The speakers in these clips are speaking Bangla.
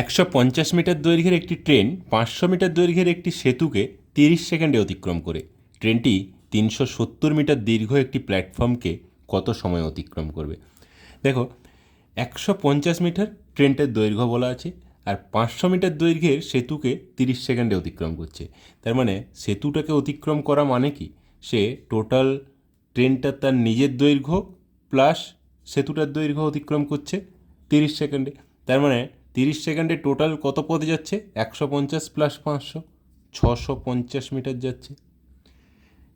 একশো পঞ্চাশ মিটার দৈর্ঘ্যের একটি ট্রেন পাঁচশো মিটার দৈর্ঘ্যের একটি সেতুকে তিরিশ সেকেন্ডে অতিক্রম করে। ট্রেনটি তিনশো সত্তর মিটার দীর্ঘ একটি প্ল্যাটফর্মকে কত সময় অতিক্রম করবে? দেখো, একশো পঞ্চাশ মিটার ট্রেনটার দৈর্ঘ্য বলা আছে আর পাঁচশো মিটার দৈর্ঘ্যের সেতুকে তিরিশ সেকেন্ডে অতিক্রম করছে। তার মানে সেতুটাকে অতিক্রম করা মানে কি? সে টোটাল ট্রেনটা তার নিজের দৈর্ঘ্য প্লাস সেতুটার দৈর্ঘ্য অতিক্রম করছে তিরিশ সেকেন্ডে। তার মানে তিরিশ সেকেন্ডে টোটাল কত পথে যাচ্ছে? একশো পঞ্চাশ প্লাস পাঁচশো, ছশো পঞ্চাশ মিটার যাচ্ছে।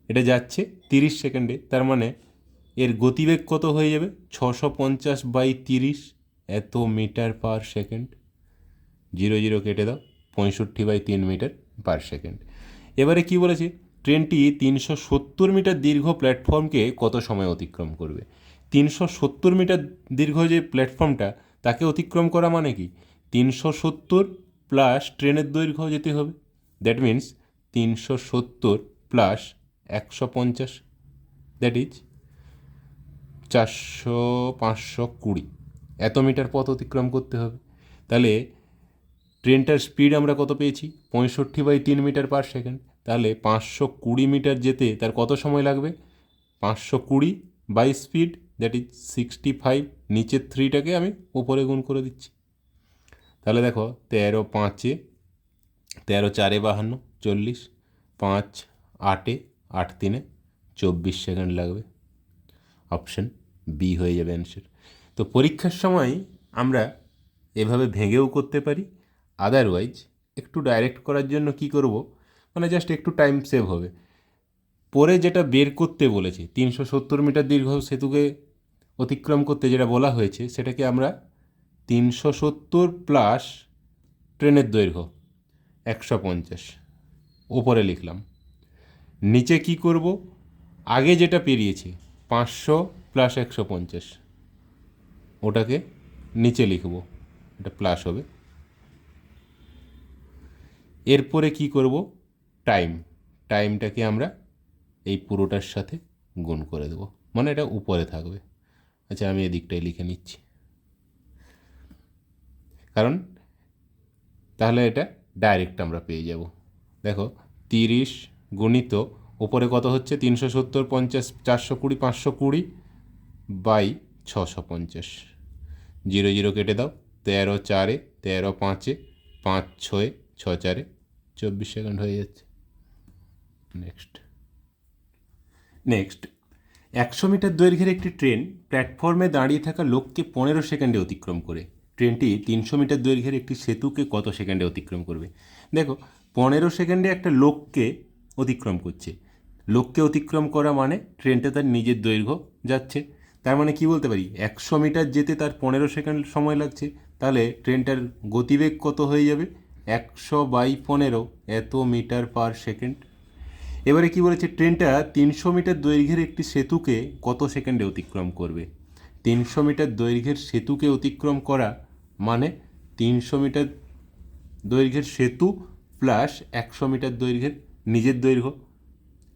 এটা যাচ্ছে তিরিশ সেকেন্ডে, তার মানে এর গতিবেগ কত হয়ে যাবে? ছশো পঞ্চাশ বাই তিরিশ এত metre per second zero zero কেটে দাও, পঁয়ষট্টি বাই তিন মিটার পার সেকেন্ড এবারে কি বলেছে? ট্রেনটি তিনশো সত্তর মিটার দীর্ঘ প্ল্যাটফর্মকে কত সময় অতিক্রম করবে? তিনশো সত্তর মিটার দীর্ঘ যে প্ল্যাটফর্মটা, তাকে অতিক্রম করা মানে কি? তিনশো সত্তর প্লাস ট্রেনের দৈর্ঘ্য যেতে হবে। দ্যাট মিন্স তিনশো সত্তর প্লাস একশো পঞ্চাশ। দ্যাট ইজ চারশো পাঁচশো কুড়ি। এত মিটার পথ অতিক্রম করতে হবে। তাহলে ট্রেনটার স্পিড আমরা কত পেয়েছি? পঁয়ষট্টি বাই তিন মিটার পার সেকেন্ড তাহলে পাঁচশো কুড়ি মিটার যেতে তার কত সময় লাগবে? পাঁচশো কুড়ি by speed that is sixty five নিচের থ্রিটাকে আমি উপরে গুণ করে দিচ্ছি। তাহলে দেখো তেরো পাঁচে, তেরো চারে বাহান্ন, চল্লিশ, পাঁচ আটে, আট তিনে, চব্বিশ সেকেন্ড লাগবে। অপশন বি হয়ে যাবে অ্যান্সার তো পরীক্ষার সময় আমরা এভাবে ভেঙেও করতে পারি আদারওয়াইজ একটু ডাইরেক্ট করার জন্য কি করব? মানে জাস্ট একটু টাইম সেভ হবে। পরে যেটা বের করতে বলেছে, তিনশো সত্তর মিটার দীর্ঘ সেতুকে অতিক্রম করতে যেটা বলা হয়েছে, সেটাকে আমরা তিনশো সত্তর প্লাস ট্রেনের দৈর্ঘ্য, একশো পঞ্চাশ। ওপরে লিখলাম, নিচে কি করব? আগে যেটা পেরিয়েছি, পাঁচশো প্লাস একশো পঞ্চাশ। ওটাকে নিচে লিখব, এটা প্লাস হবে। এরপরে কি করব? টাইম, টাইমটাকে আমরা এই পুরোটার সাথে গুণ করে দেবো মানে এটা উপরে থাকবে। আচ্ছা আমি এদিকটাই লিখে নিচ্ছি। কারণ তাহলে এটা ডাইরেক্ট আমরা পেয়ে যাব। দেখো, তিরিশ গুণিত ওপরে কত হচ্ছে? তিনশো সত্তর, পঞ্চাশ, চারশো কুড়ি, পাঁচশো কুড়ি বাই ছশো পঞ্চাশ। জিরো জিরো কেটে দাও, তেরো চারে, তেরো পাঁচে, পাঁচ ছয়ে, ছ চারে, চব্বিশ সেকেন্ড হয়ে যাচ্ছে। নেক্সট নেক্সট একশো মিটার দৈর্ঘ্যের একটি ট্রেন প্ল্যাটফর্মে দাঁড়িয়ে থাকা লোককে পনেরো সেকেন্ডে অতিক্রম করে। ট্রেনটি তিনশো মিটার দৈর্ঘ্যের একটি সেতুকে কত সেকেন্ডে অতিক্রম করবে? দেখো, পনেরো সেকেন্ডে একটা লোককে অতিক্রম করছে। লোককে অতিক্রম করা মানে ট্রেনটা তার নিজের দৈর্ঘ্য যাচ্ছে। তার মানে কি বলতে পারি? একশো মিটার যেতে তার পনেরো সেকেন্ড সময় লাগছে। তাহলে ট্রেনটার গতিবেগ কত হয়ে যাবে? একশো বাই পনেরো এত মিটার পার সেকেন্ড। এবারে কি বলেছে? ট্রেনটা তিনশো মিটার দৈর্ঘ্যের একটি সেতুকে কত সেকেন্ডে অতিক্রম করবে? তিনশো মিটার দৈর্ঘ্যের সেতুকে অতিক্রম করা মানে তিনশো মিটার দৈর্ঘ্যের সেতু প্লাস একশো মিটার দৈর্ঘ্যের নিজের দৈর্ঘ্য।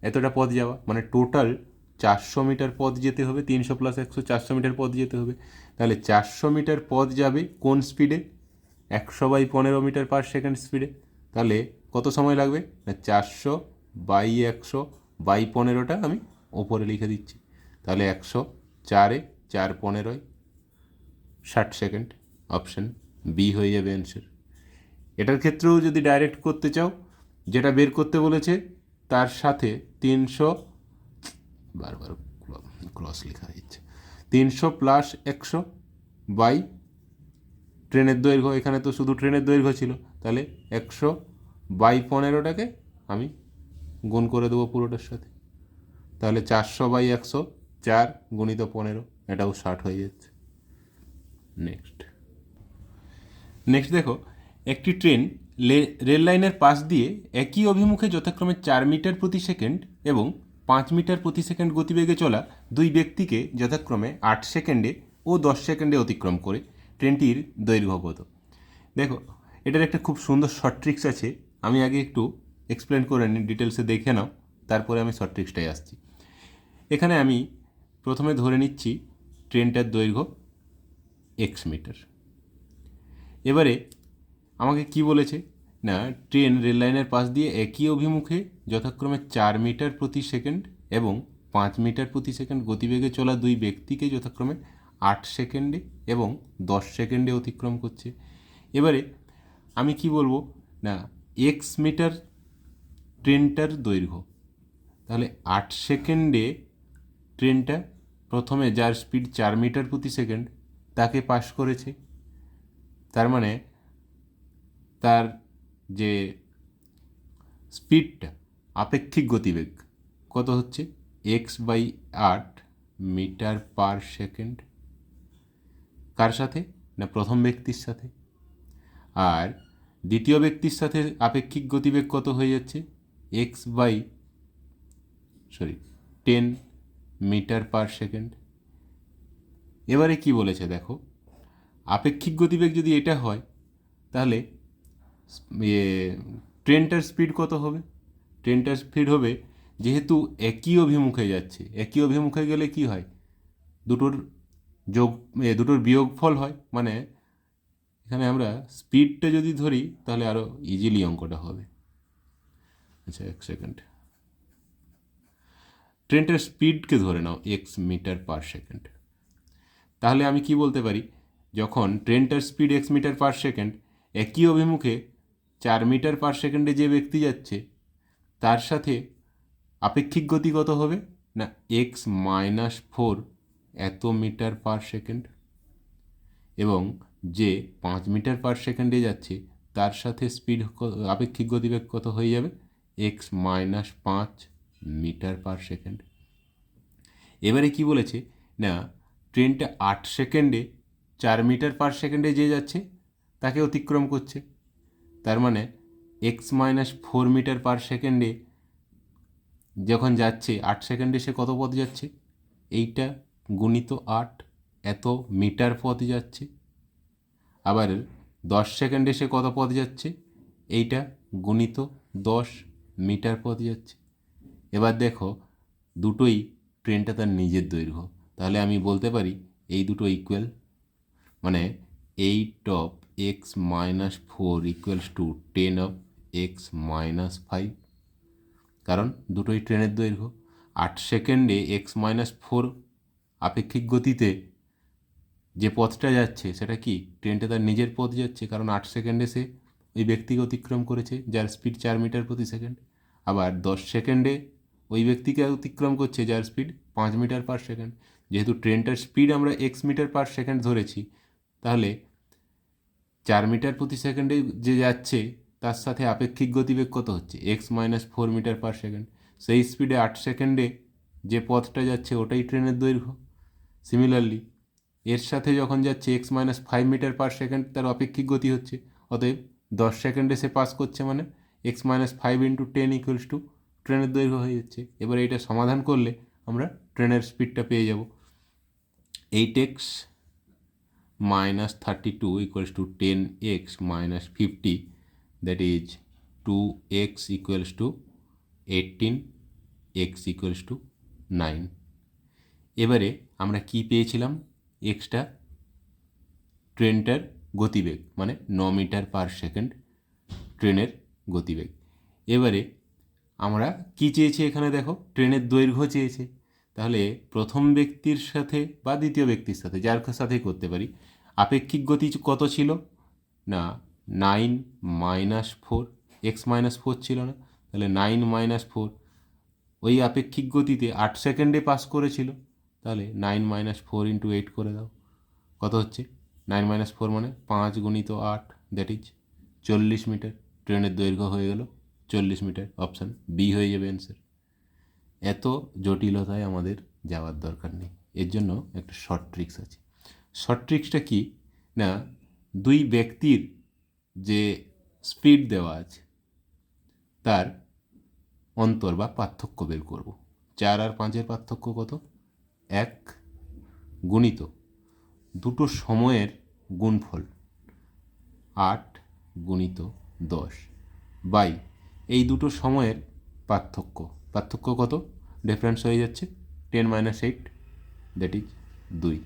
এতটা পথ যাওয়া। মানে টোটাল চারশো মিটার পথ যেতে হবে, তিনশো প্লাস একশো, চারশো মিটার পথ যেতে হবে। তাহলে চারশো মিটার পথ যাবে কোন স্পিডে একশো বাই পনেরো মিটার পার সেকেন্ড স্পিডে তাহলে কত সময় লাগবে? না চারশো বাই একশো বাই পনেরোটা আমি ওপরে লিখে দিচ্ছি। তাহলে একশো চারে চার পনেরোয় ষাট সেকেন্ড অপশন বি হয়ে যাবে অ্যান্সার এটার ক্ষেত্রেও যদি ডাইরেক্ট করতে চাও, যেটা বের করতে বলেছে, তার সাথে তিনশো বারবার ক্রস লেখা হয়েছে, তিনশো প্লাস একশো বাই ট্রেনের দৈর্ঘ্য, এখানে তো শুধু ট্রেনের দৈর্ঘ্য ছিল, তাহলে একশো বাই পনেরোটাকে আমি গুণ করে দেবো পুরোটার সাথে। তাহলে চারশো বাই একশো, চার গুণিত পনেরো, এটাও ষাট হয়ে যাচ্ছে। নেক্সট নেক্সট দেখো, একটি ট্রেন রেল লাইনের পাশ দিয়ে একই অভিমুখে যথাক্রমে চার মিটার প্রতি সেকেন্ড এবং পাঁচ মিটার প্রতি সেকেন্ড গতিবেগে চলা দুই ব্যক্তিকে যথাক্রমে আট সেকেন্ডে ও দশ সেকেন্ডে অতিক্রম করে ট্রেনটির দৈর্ঘ্য কত দেখো, এটার একটা খুব সুন্দর শর্ট ট্রিক্স আছে, আমি আগে একটু এক্সপ্লেন করে নিই ডিটেলসে দেখে নাও, তারপরে আমি শর্ট ট্রিক্সটাই আসছি। এখানে আমি প্রথমে ধরে নিচ্ছি ট্রেনটার দৈর্ঘ্য এক্স মিটার এবারে আমাকে কি বলেছে? না, ট্রেন রেললাইনের পাশ দিয়ে একই অভিমুখে যথাক্রমে চার মিটার প্রতি সেকেন্ড এবং পাঁচ মিটার প্রতি সেকেন্ড গতিবেগে চলা দুই ব্যক্তিকে যথাক্রমে আট সেকেন্ডে এবং দশ সেকেন্ডে অতিক্রম করছে। এবারে আমি কি বলব? না এক্স মিটার ট্রেনটার দৈর্ঘ্য। তাহলে আট সেকেন্ডে ট্রেনটা প্রথমে যার স্পিড চার মিটার প্রতি সেকেন্ড তাকে পাশ করেছে। তার মানে তার যে স্পিডটা আপেক্ষিক গতিবেগ, কত হচ্ছে? এক্স বাই আট মিটার পার সেকেন্ড কার সাথে? না প্রথম ব্যক্তির সাথে? আর দ্বিতীয় ব্যক্তির সাথে আপেক্ষিক গতিবেগ কত হয়ে যাচ্ছে? X by sorry ten metre per second এবারে কি বলেছে দেখো? আপেক্ষিক গতিবেগ যদি এটা হয়, তাহলে ইয়ে ট্রেনটার স্পিড কত হবে? ট্রেনটার স্পিড হবে, যেহেতু একই অভিমুখে যাচ্ছে, একই অভিমুখে গেলে কি হয়? দুটোর যোগ দুটোর বিয়োগফল হয় মানে এখানে আমরা স্পিডটা যদি ধরি, তাহলে আরও ইজিলি অঙ্কটা হবে। আচ্ছা এক সেকেন্ড ট্রেনটার স্পিডকে ধরে নাও এক্স মিটার পার সেকেন্ড তাহলে আমি কি বলতে পারি? যখন ট্রেনটার speed x metre per second একই অভিমুখে চার মিটার পার সেকেন্ডে যে ব্যক্তি যাচ্ছে, তার সাথে আপেক্ষিক গতি কত হবে? না এক্স মাইনাস ফোর এত মিটার পার সেকেন্ড এবং যে পাঁচ মিটার পার সেকেন্ডে যাচ্ছে, তার সাথে স্পিড আপেক্ষিক গতিবেগ কত হয়ে যাবে? এক্স মাইনাস পাঁচ মিটার পার সেকেন্ড এবারে কি বলেছে? না, ট্রেনটা আট সেকেন্ডে চার মিটার পার সেকেন্ডে যে যাচ্ছে, তাকে অতিক্রম করছে। তার মানে x minus four metre per সেকেন্ডে যখন যাচ্ছে, আট সেকেন্ডে সে কত পথ যাচ্ছে? এইটা গুণিত আট, এত মিটার পথ যাচ্ছে। আবার দশ সেকেন্ডে সে কত পথ যাচ্ছে? এইটা গুণিত দশ মিটার পথ যাচ্ছে। এবার দেখো, দুটোই ট্রেনটা তার নিজের দৈর্ঘ্য। তাহলে আমি বলতে পারি এই দুটো ইকুয়াল মানে eight of x minus four equals to ten of x minus five কারণ দুটোই ট্রেনের দৈর্ঘ্য। আট সেকেন্ডে এক্স মাইনাস ফোর আপেক্ষিক গতিতে যে পথটা যাচ্ছে, সেটা কি? ট্রেনটা তার নিজের পথ যাচ্ছে, কারণ আট সেকেন্ডে সে ওই ব্যক্তিকে অতিক্রম করেছে, যার স্পিড চার মিটার প্রতি সেকেন্ড আবার দশ সেকেন্ডে ওই ব্যক্তিকে অতিক্রম করছে, যার স্পিড পাঁচ মিটার পার সেকেন্ড যেহেতু ট্রেনটার স্পিড আমরা এক্স মিটার পার সেকেন্ড ধরেছি তাহলে চার মিটার প্রতি সেকেন্ডে যে যাচ্ছে, তার সাথে আপেক্ষিক গতিবেগ কত হচ্ছে? X minus four metre per second সেই স্পিডে আট সেকেন্ডে যে পথটা যাচ্ছে, ওটাই ট্রেনের দৈর্ঘ্য। সিমিলারলি এর সাথে যখন যাচ্ছে x minus five metre per second তার আপেক্ষিক গতি হচ্ছে। অতএব দশ সেকেন্ডে সে পাস করছে মানে x minus five into ten equals to ট্রেনের দৈর্ঘ্য হয়ে যাচ্ছে। এবার এটা সমাধান করলে আমরা ট্রেনের স্পিডটা পেয়ে যাব। এই x two ten x minus fifty that is two x equals to eighteen x equals to nine এবারে আমরা কি পেয়েছিলাম? এক্সটা ট্রেনটার গতিবেগ মানে ন মিটার পার সেকেন্ড ট্রেনের গতিবেগ। এবারে আমরা কি চেয়েছি এখানে দেখো? ট্রেনের দৈর্ঘ্য চেয়েছে। তাহলে প্রথম ব্যক্তির সাথে বা দ্বিতীয় ব্যক্তির সাথে, যার সাথেই করতে পারি। আপেক্ষিক গতি কত ছিল? না, nine minus four, x minus four ছিল না। তাহলে নাইন মাইনাস ফোর, ওই আপেক্ষিক গতিতে আট সেকেন্ডে পাস করেছিল। তাহলে nine minus four into eight করে দাও। কত হচ্ছে? নাইন মাইনাস ফোর মানে পাঁচ গুণিত আট, দ্যাট ইজ চল্লিশ মিটার। ট্রেনের দৈর্ঘ্য হয়ে গেল চল্লিশ মিটার। অপশান বি হয়ে যাবে অ্যান্সার। এত জটিলতায় আমাদের যাওয়ার দরকার নেই। এর জন্য একটা শর্ট ট্রিক্স আছে। শর্ট ট্রিক্সটা কি? না, দুই ব্যক্তির যে স্পিড দেওয়া আছে, তার অন্তর বা পার্থক্য বের করব। চার আর পাঁচের পার্থক্য কত? এক গুণিত দুটো সময়ের গুণফল আট গুণিত দশ। বাই, এই দুটো সময়ের পার্থক্য। পার্থক্য কত? ডিফারেন্স হয়ে যাচ্ছে। Ten minus eight that is দুই।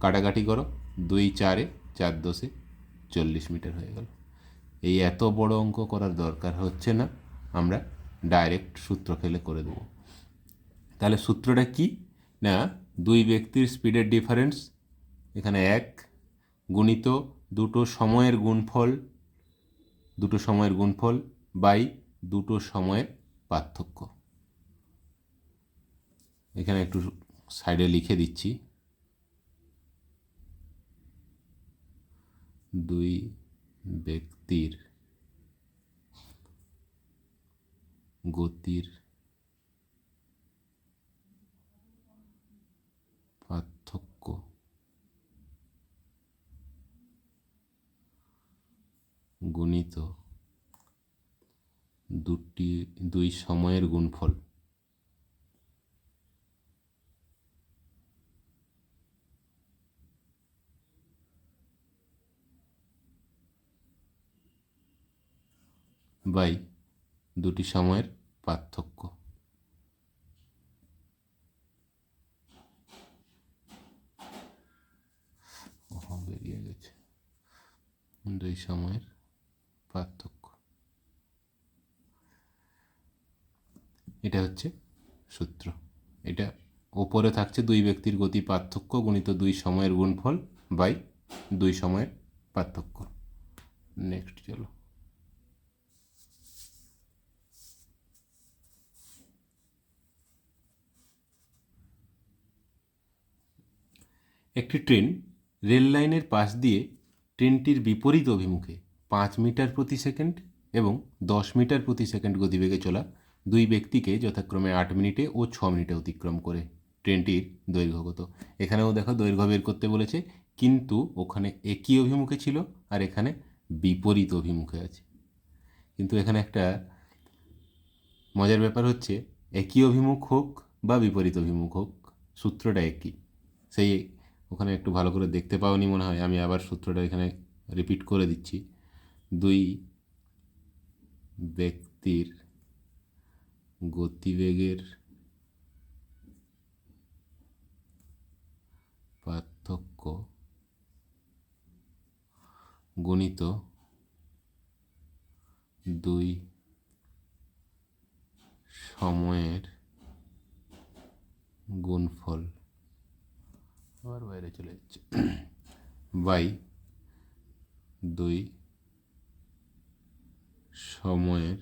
কাটাকাটি করো, দুই চারে চার দশে চল্লিশ মিটার হয়ে গেল। এই এত বড় অঙ্ক করার দরকার হচ্ছে না, আমরা ডাইরেক্ট সূত্র ফেলে করে দেবো। তাহলে সূত্রটা কি? না, দুই ব্যক্তির স্পিডের ডিফারেন্স এখানে এক গুণিত দুটো সময়ের গুণফল, দুটো সময়ের গুণফল বাই দুটো সময়ের পার্থক্য। এখানে একটু সাইডে লিখে দিচ্ছি। দুই ব্যক্তির গতির পার্থক্য। গুণিত দুটি দুই সময়ের গুণফল। বাই দুটি সময়ের পার্থক্য। বেরিয়ে গেছে। দুই সময়ের পার্থক্য। এটা হচ্ছে সূত্র। এটা ওপরে থাকছে দুই ব্যক্তির গতি পার্থক্য গুণিত দুই সময়ের গুণফল বাই দুই সময়ের পার্থক্য। নেক্সট চলো। একটি ট্রেন রেল লাইনের পাশ দিয়ে ট্রেনটির বিপরীত অভিমুখে পাঁচ মিটার প্রতি সেকেন্ড এবং দশ মিটার প্রতি সেকেন্ড গতিবেগে চলা দুই ব্যক্তিকে যথাক্রমে আট মিনিটে ও ছ মিনিটে অতিক্রম করে ট্রেনটির দৈর্ঘ্যগত এখানেও দেখো দৈর্ঘ্য বের করতে বলেছে, কিন্তু ওখানে একই অভিমুখে ছিল আর এখানে বিপরীত অভিমুখে আছে। কিন্তু এখানে একটা মজার ব্যাপার হচ্ছে, একই অভিমুখ হোক বা বিপরীত অভিমুখ হোক, সূত্রটা একই। সেই ওখানে একটু ভালো করে দেখতে পাওনি মনে হয়। আমি আবার সূত্রটা এখানে রিপিট করে দিচ্ছি। দুই ব্যক্তির গতিবেগের পার্থক্য গণিত দুই সময়ের গুণফল। আবার বাইরে চলে যাচ্ছে। বাই দুই, সময়ের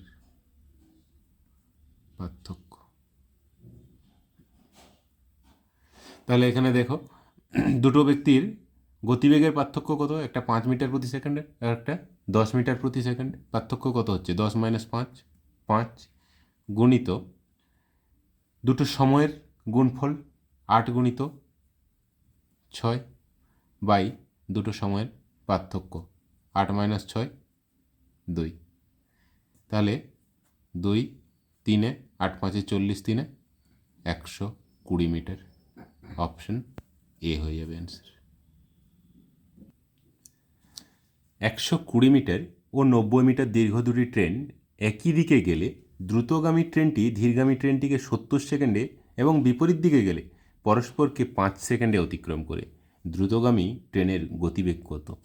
পার্থক্য। তাহলে এখানে দেখো, দুটো ব্যক্তির গতিবেগের পার্থক্য কত? একটা পাঁচ মিটার প্রতি সেকেন্ডে, আর একটা দশ মিটার প্রতি সেকেন্ডে। পার্থক্য কত হচ্ছে? দশ মাইনাস পাঁচ পাঁচ গুণিত দুটো সময়ের গুণফল আট গুণিত ছয় বাই দুটো সময়ের পার্থক্য আট মাইনাস ছয় দুই। তাহলে দুই তিনে আট পাঁচে চল্লিশ তিনে একশো কুড়ি মিটার। অপশন এ হয়ে যাবে অ্যান্সার একশো কুড়ি মিটার ও নব্বই মিটার দীর্ঘ দুটি ট্রেন একই দিকে গেলে দ্রুতগামী ট্রেনটি ধীরগামী ট্রেনটিকে সত্তর সেকেন্ডে এবং বিপরীত দিকে গেলে পরস্পরকে পাঁচ সেকেন্ডে অতিক্রম করে দ্রুতগামী ট্রেনের গতিবেগ কত?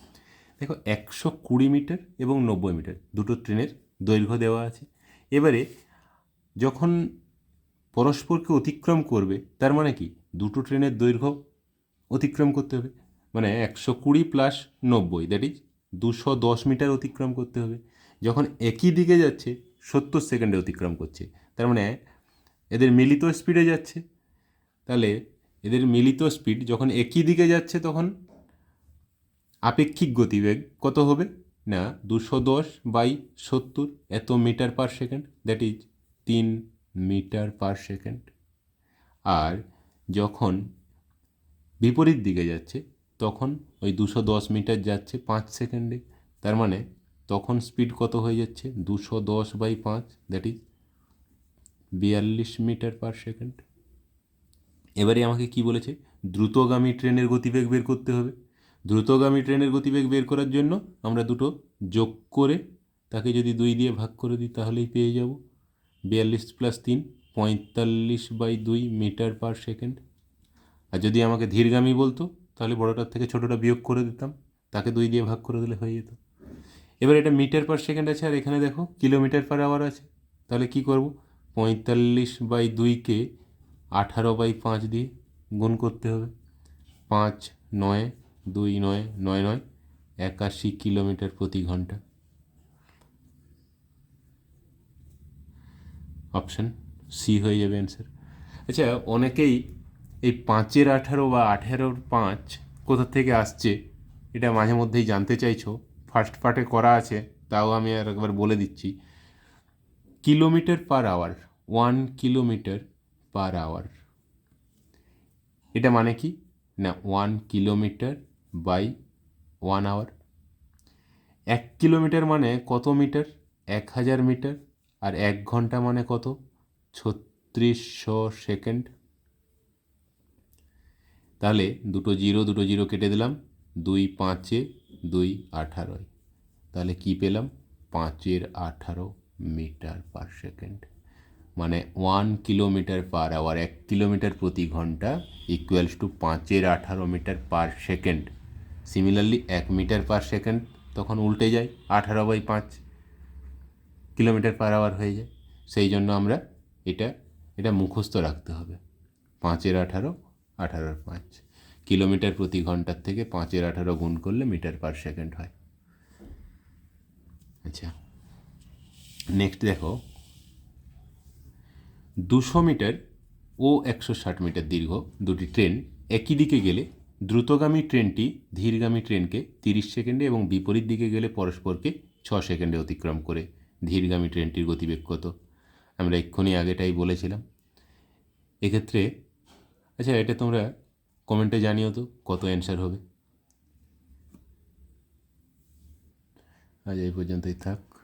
দেখো, একশো কুড়ি মিটার এবং নব্বই মিটার দুটো ট্রেনের দৈর্ঘ্য দেওয়া আছে। এবারে যখন পরস্পরকে অতিক্রম করবে, তার মানে কি? দুটো ট্রেনের দৈর্ঘ্য অতিক্রম করতে হবে। মানে একশো কুড়ি প্লাস নব্বই দ্যাট ইজ দুশো দশ মিটার অতিক্রম করতে হবে। যখন একই দিকে যাচ্ছে, সত্তর সেকেন্ডে অতিক্রম করছে। তার মানে এদের মিলিত স্পিডে যাচ্ছে। তাহলে এদের মিলিত স্পিড যখন একই দিকে যাচ্ছে তখন আপেক্ষিক গতিবেগ কত হবে? না, দুশো দশ বাই সত্তর এত metre per second that is তিন মিটার পার সেকেন্ড আর যখন বিপরীত দিকে যাচ্ছে, তখন ওই দুশো দশ মিটার যাচ্ছে পাঁচ সেকেন্ডে তার মানে তখন স্পিড কত হয়ে যাচ্ছে? দুশো দশ বাই পাঁচ দ্যাট ইজ বিয়াল্লিশ মিটার পার সেকেন্ড এবারে আমাকে কি বলেছে? দ্রুতগামী ট্রেনের গতিবেগ বের করতে হবে। দ্রুতগামী ট্রেনের গতিবেগ বের করার জন্য আমরা দুটো যোগ করে তাকে যদি দুই দিয়ে ভাগ করে দিই তাহলেই পেয়ে যাব। বিয়াল্লিশ প্লাস তিন, পঁয়তাল্লিশ বাই দুই মিটার পার সেকেন্ড। আর যদি আমাকে ধীরগামী বলতো, তাহলে বড়টার থেকে ছোটোটা বিয়োগ করে দিতাম। তাকে দুই দিয়ে ভাগ করে দিলে হয়ে যেত। এবার এটা মিটার পার সেকেন্ড আছে, আর এখানে দেখো কিলোমিটার পার আওয়ার আছে। তাহলে কি করব? পঁয়তাল্লিশ বাই দুইকে আঠারো বাই পাঁচ দিয়ে গুণ করতে হবে। পাঁচ, নয়, দুই, নয় নয় নয়, একাশি কিলোমিটার প্রতি ঘণ্টা। অপশান সি হয়ে যাবে অ্যান্সার আচ্ছা অনেকেই এই পাঁচের আঠারো বা আঠেরোর পাঁচ কোথা থেকে আসছে এটা মাঝে মধ্যেই জানতে চাইছো। ফার্স্ট পার্টে করা আছে, তাও আমি আর একবার বলে দিচ্ছি। Kilometre per hour one kilometre per hour এটা মানে কি? না one kilometre by one hour এক কিলোমিটার মানে কত মিটার এক হাজার মিটার আর এক ঘণ্টা মানে কত? ছত্রিশশো সেকেন্ড তাহলে দুটো জিরো দুটো জিরো কেটে দিলাম। দুই পাঁচে দুই আঠারোয়। তাহলে কি পেলাম? পাঁচের আঠারো মিটার পার সেকেন্ড মানে ওয়ান কিলোমিটার পার আওয়ার এক কিলোমিটার প্রতি ঘণ্টা ইকুয়ালস টু পাঁচের আঠারো মিটার পার সেকেন্ড সিমিলারলি এক মিটার পার সেকেন্ড তখন উল্টে যায়, আঠারো বাই পাঁচ কিলোমিটার পার আওয়ার হয়ে যায়। সেই জন্য আমরা এটা এটা মুখস্থ রাখতে হবে। পাঁচের আঠারো, আঠারোর পাঁচ। কিলোমিটার প্রতি ঘণ্টার থেকে পাঁচের আঠারো গুণ করলে মিটার পার সেকেন্ড হয়। আচ্ছা নেক্সট দেখো দুশো মিটার ও একশো ষাট মিটার দীর্ঘ দুটি ট্রেন একই দিকে গেলে দ্রুতগামী ট্রেনটি ধীরগামী ট্রেনকে তিরিশ সেকেন্ডে এবং বিপরীত দিকে গেলে পরস্পরকে ছ সেকেন্ডে অতিক্রম করে ধীরগামী ট্রেনটির গতিবেগ কত আমরা এক্ষুনি আগেটাই বলেছিলাম। এক্ষেত্রে আচ্ছা এটা তোমরা কমেন্টে জানিও তো, কত অ্যান্সার হবে? আজ এই পর্যন্তই থাক।